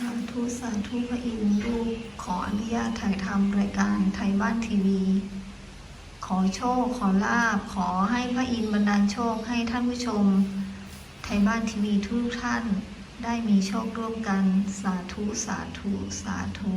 สาธุสาธุพระอินทร์ลูกขออนุญาตถ่ายทำรายการไทยบ้านทีวี ขอโชคขอลาบ ขอให้พระอินทร์บันดาลโชคให้ท่านผู้ชม ไทยบ้านทีวีทุกท่านได้มีโชคร่วมกัน สาธุสาธุสาธุ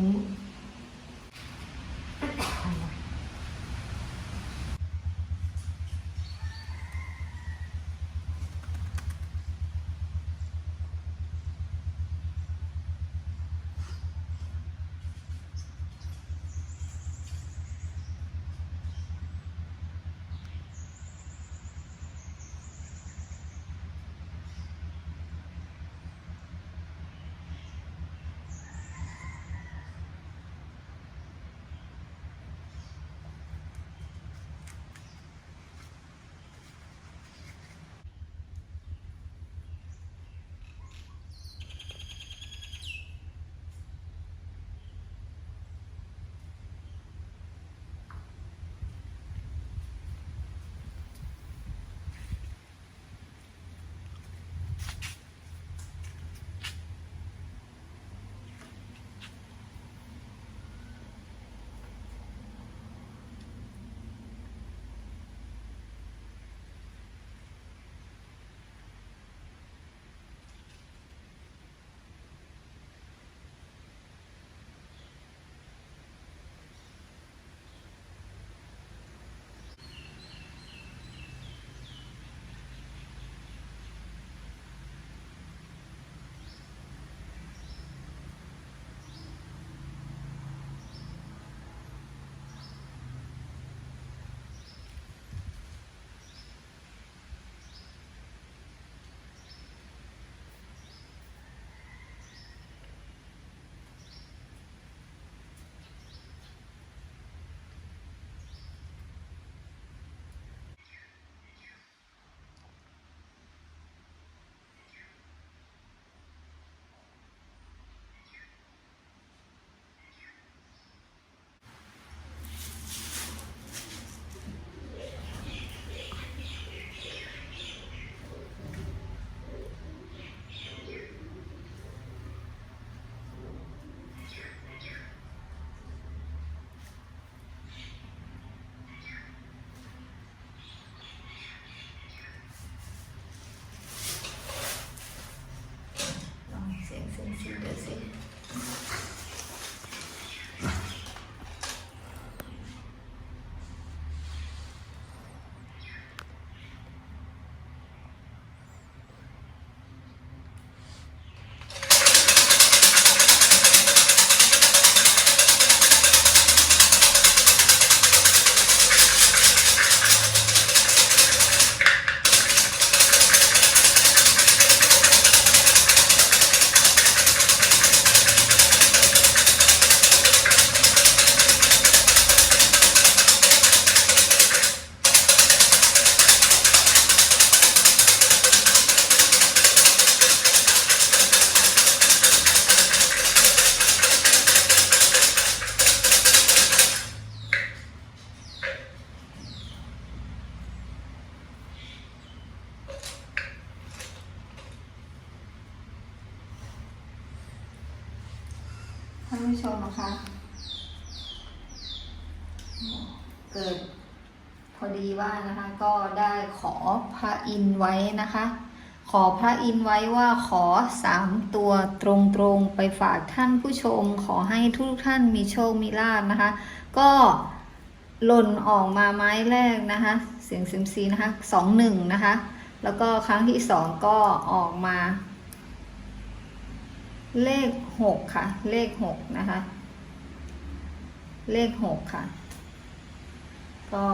ผู้ชมนะคะ เกิดพอดีว่านะคะ ก็ได้ขอพระอินไว้นะคะ ขอพระอินไว้ว่าขอสามตัวตรงๆไปฝากท่านผู้ชม ขอให้ทุกท่านมีโชคมีลาบนะคะ ก็หล่นออกมาไม้แรกนะคะ เสียงซิมซีนะคะสองหนึ่งนะคะ แล้วก็ครั้งที่สองก็ออกมา เลขหกค่ะ เลขหกนะคะ เลขหกค่ะ ก็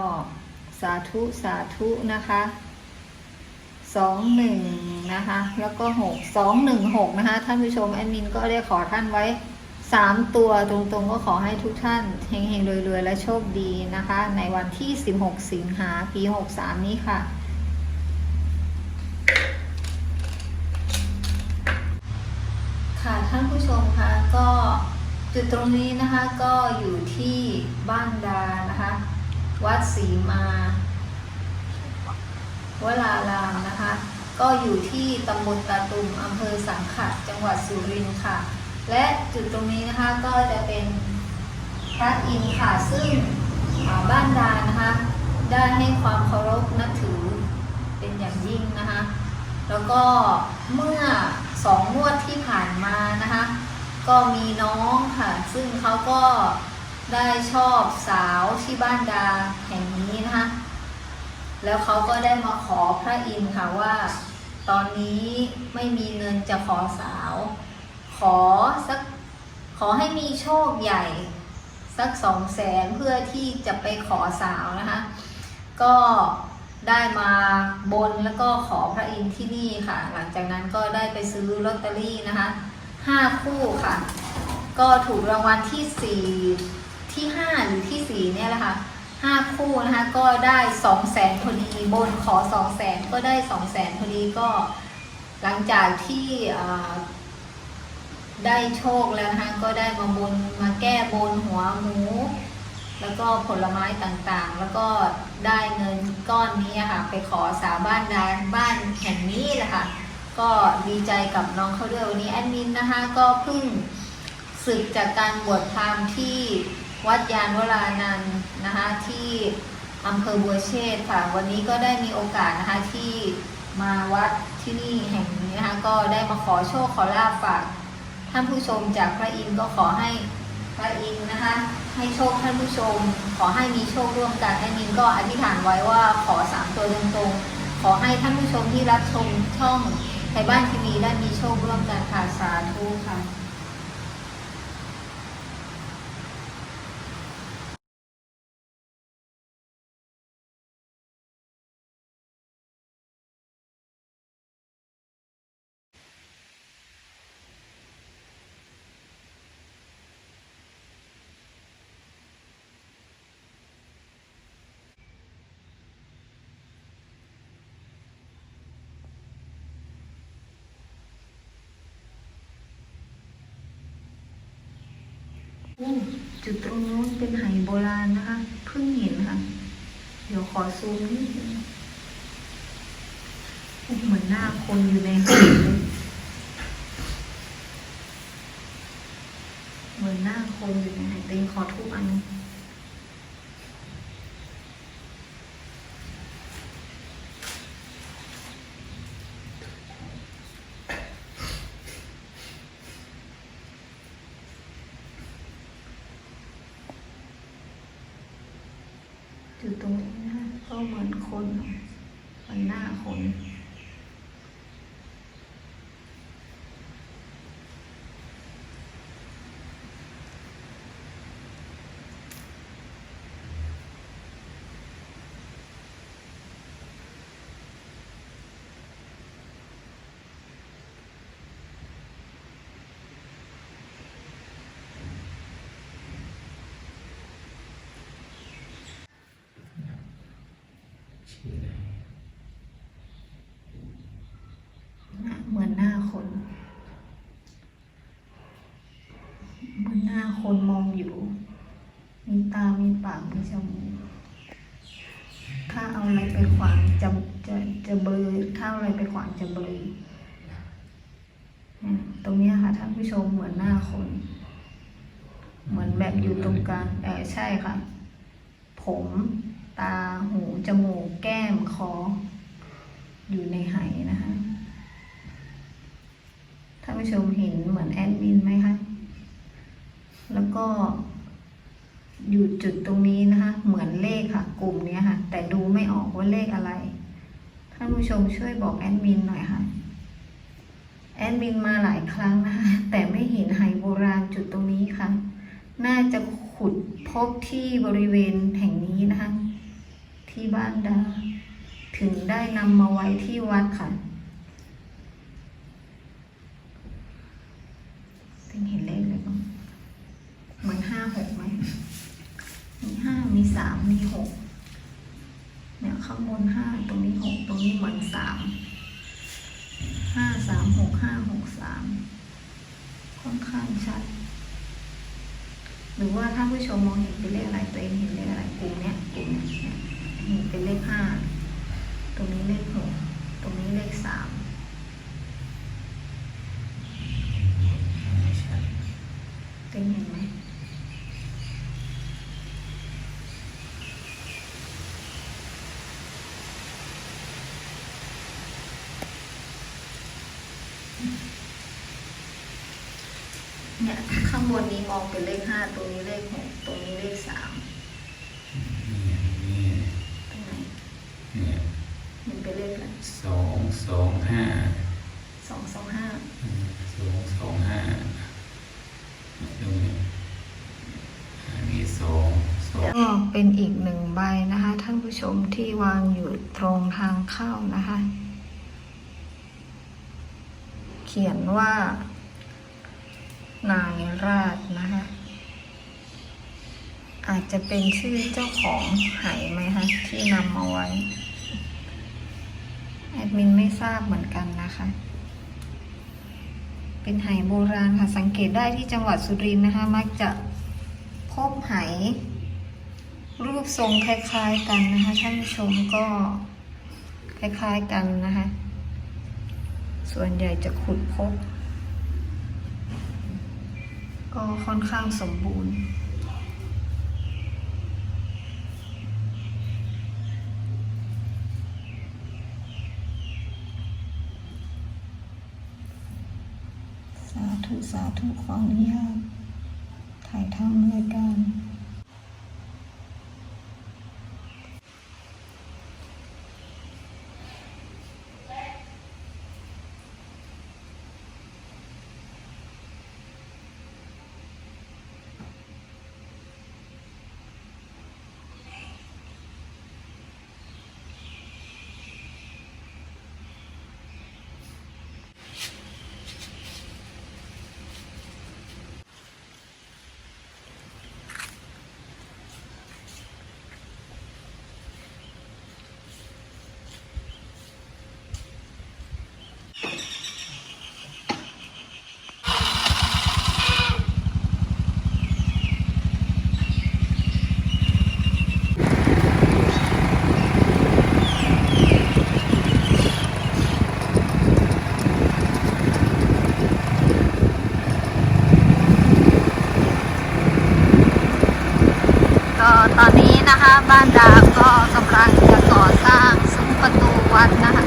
สาธุสาธุนะคะสองหนึ่งนะคะ แล้วก็หกสองหนึ่งหกนะคะ ท่านผู้ชมแอดมินก็ได้ขอท่านไว้สามตัวตรงๆก็ขอให้ทุกท่านเฮงๆรวยๆ และโชคดีนะคะ ในวันที่ 16 สิงหาปี 63 นี้ค่ะ ค่ะ ท่านผู้ชมคะก็จุดตรงนี้นะคะก็อยู่ที่บ้านดานะคะ วัดศรีมาวลารามนะคะ ก็อยู่ที่ตำบลตาตุมอำเภอสังขะจังหวัดสุรินทร์ค่ะ และจุดตรงนี้นะคะก็จะเป็นพระอินทร์ค่ะซึ่งบ้านดานะคะ ได้ให้ความเคารพนับถือเป็นอย่างยิ่งนะคะ แล้วก็เมื่อสองงวดที่ผ่านมานะคะ ก็มีน้องค่ะ ซึ่งเขาก็ได้ชอบสาวที่บ้านดาแห่งนี้นะคะ แล้วเขาก็ได้มาขอพระอินทร์ค่ะว่า ตอนนี้ไม่มีเงินจะขอสาว ขอสักขอให้มีโชคใหญ่ สักสองแสนเพื่อที่จะไปขอสาวนะคะ ก็ ได้มาบนแล้วก็ขอพระอินทร์ที่นี่ค่ะ หลังจากนั้นก็ได้ไปซื้อลอตเตอรี่นะคะห้าคู่ค่ะ ก็ถูกรางวัลที่สี่ที่ห้าหรือที่สี่เนี่ยแหละค่ะห้าคู่นะคะก็ได้สองแสนพอดีบนขอสองแสนก็ได้สองแสนพอดีก็หลังจากที่ได้โชคแล้วนะคะก็ได้มาบนมาแก้บนหัวหมู แล้วก็ผลไม้ต่างๆ แล้วก็ได้เงินก้อนนี้ค่ะ ไปขอสาวบ้านดานบ้านแห่งนี้แหละค่ะ ก็ดีใจกับน้องเขาด้วยวันนี้แอดมินนะคะก็เพิ่งศึกจากการบวชพราหมณ์ที่วัดยานวรานันนะคะที่อำเภอบัวเชษค่ะ วันนี้ก็ได้มีโอกาสนะคะที่มาวัดที่นี่แห่งนี้นะคะก็ได้มาขอโชคขอลาบฝากท่านผู้ชมจากพระอินทร์ก็ขอให้พระอินทร์นะคะ ให้โชคท่านผู้ชม ขอให้มีโชคร่วมกันแอดมินก็อธิษฐานไว้ว่าขอสามตัวตรงๆขอให้ท่านผู้ชมที่รับชมช่องไทยบ้านทีวีได้มีโชคร่วมกันค่ะสาธุค่ะ อู้ จุดตรงนู้นเป็นไหโบราณนะคะ เพิ่งเห็นค่ะ เดี๋ยวขอซูมนิดนึงโอ้เหมือนหน้าคนอยู่ในหเลยเหมือนหน้าคนอยู่ในไหเต็งขอทุกอันนึงจุดตรงนี้นะคะก็เหมือนคนเหมือนหน้าคน เหมือนหน้าคนเหมือนหน้าคนมองอยู่ มีตา มีปาก มีจมูก ถ้าเอาอะไรไปขวางจะจะจะเบลอถ้าเอาอะไรไปขวางจะเบลอเนี่ยตรงนี้ค่ะท่านผู้ชมเหมือนหน้าคน เหมือนแบบอยู่ตรงกลางเออใช่ค่ะ ผม ตาหูจมูกแก้มคออยู่ในไหนะคะท่านผู้ชมเห็นเหมือนแอดมินไหมคะ แล้วก็อยู่จุดตรงนี้นะคะ เหมือนเลขค่ะ กลุ่มนี้ค่ะ แต่ดูไม่ออกว่าเลขอะไร ท่านผู้ชมช่วยบอกแอดมินหน่อยค่ะ แอดมินมาหลายครั้งนะคะ แต่ไม่เห็นไหโบราณจุดตรงนี้ค่ะ น่าจะขุดพบที่บริเวณแห่งนี้นะคะ ที่บ้านดา ถึงได้นำมาไว้ที่วัดค่ะเป็นเห็นเลขเลยบ้างเหมือนห้าหกไหม มีห้ามีสามมีหกเนี่ยข้างบนห้าตรงนี้หกตรงนี้เหมือนสามห้าสามหกห้าหกสามค่อนข้างชัด หรือว่าถ้าผู้ชมมองเห็นเป็นเลขอะไรตัวเองเห็นเลขอะไรกลุ่มเนี้ยกลุ่มเนี้ย นี่เป็นเลขห้า ตรงนี้เลขหก ตรงนี้เลขสามไม่ชัดเป็นเห็นไหมเนี่ยข้างบนนี้มองเป็นเลขห้าตรงนี้เลขหกตรงนี้เลขสาม นี่นี่ ตรงไหน เนี่ย มันเป็นเลขอะไร สอง สองห้าสองสองห้าสองสองห้าตรงนี้อันนี้สองสองก็เป็นอีกหนึ่งใบนะคะ ท่านผู้ชมที่วางอยู่ตรงทางเข้านะคะ เขียนว่า นายราชนะคะ อาจจะเป็นชื่อเจ้าของไหไหมคะที่นำมาไว้ แอดมินไม่ทราบเหมือนกันนะคะ เป็นไหโบราณค่ะสังเกตได้ที่จังหวัดสุรินทร์นะคะ มักจะพบไหรูปทรงคล้ายๆกันนะคะ ท่านผู้ชมก็คล้ายๆกันนะคะ ส่วนใหญ่จะขุดพบ ก็ค่อนข้างสมบูรณ์ สา ธุสาธุขออนุญาตถ่ายทำรายการ บ้านดาวก็กำลังจะก่อสร้างซุ้มประตูวัดนะคะ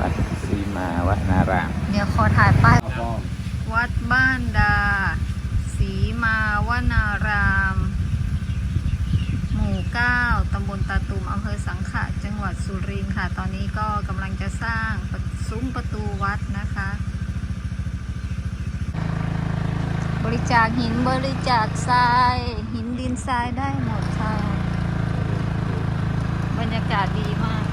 วัดสีมาวัดนารามเดี๋ยวขอถ่ายป้ายพ่อวัดบ้านดาศรีมาวานาราม หมู่เก้าตำบลตาตุมอำเภอสังขะจังหวัดสุรินทร์ค่ะ ตอนนี้ก็กำลังจะสร้างซุ้มประตูวัดนะคะ บริจาคหินบริจาคทราย หินดินทรายได้หมดค่ะ บรรยากาศดีมาก